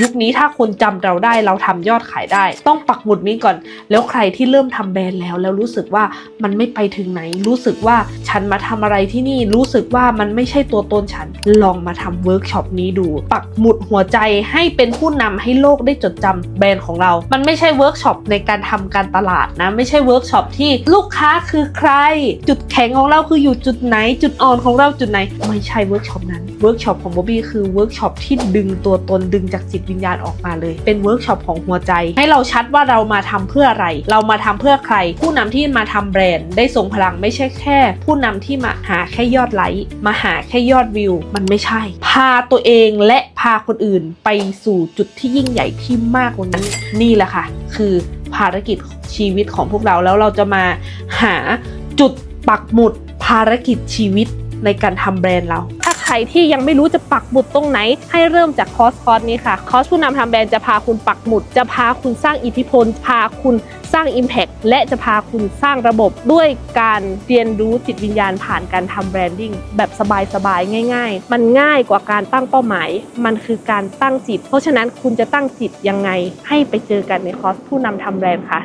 ยุคนี้ถ้าคนจำเราได้เราทำยอดขายได้ ต้องปักหมุดนี้ก่อน แล้วใครที่เริ่มทำแบรนด์แล้ว แล้วรู้สึกว่ามันไม่ไปถึงไหน รู้สึกว่าฉันมาทำอะไรที่นี่รู้สึกว่ามันไม่ใช่ตัวตนฉันลองมาทำเวิร์กช็อปนี้ดู ปักหมุดหัวใจให้เป็นผู้นำให้โลกได้จดจำแบรนด์ของเรา มันไม่ใช่เวิร์กช็อปในการทำการตลาดนะไม่ใช่เวิร์กช็อปที่ลูกค้าคือใคร จุดแข็งของเราคืออยู่จุดไหน จุดอ่อนของเราจุดไหน ไม่ใช่เวิร์กช็อปนั้นเวิร์กช็อปของบ๊อบบี้คือเวิร์กช็อปที่ดึงตัวตนดึงจากจิตวิญญาณออกมาเลย เป็นเวิร์กช็อปของหัวใจ ให้เราชัดว่าเรามาทำเพื่ออะไร เรามาทำเพื่อใคร ผู้นำที่มาทำแบรนด์ได้ทรงพลังไม่ใช่แค่ ผู้นำที่มาหาแค่ยอดไลค์มาหาแค่ยอดวิว มันไม่ใช่ พาตัวเองและพาคนอื่นไปสู่จุดที่ยิ่งใหญ่ที่มากกว่านี้นี่แหละค่ะ คือภารกิจชีวิตของพวกเราแล้วเราจะมาหาจุดปักหมุดภารกิจชีวิตในการทำแบรนด์เรา ใครที่ยังไม่รู้จะปักหมุดตรงไหน ให้เริ่มจากคอร์สคอร์สนี้ค่ะ คอร์สผู้นำทำแบรนด์จะพาคุณปักหมุด จะพาคุณสร้างอิทธิพล พาคุณสร้าง Impact และจะพาคุณสร้างระบบด้วยการเรียนรู้จิตวิญญาณผ่านการทำแบรนดิ้งแบบสบายๆ ง่าย ๆ มันง่ายกว่าการตั้งเป้าหมาย มันคือการตั้งจิต เพราะฉะนั้นคุณจะตั้งจิตยังไงให้ไปเจอกันในคอร์สผู้นำทำแบรนด์ค่ะ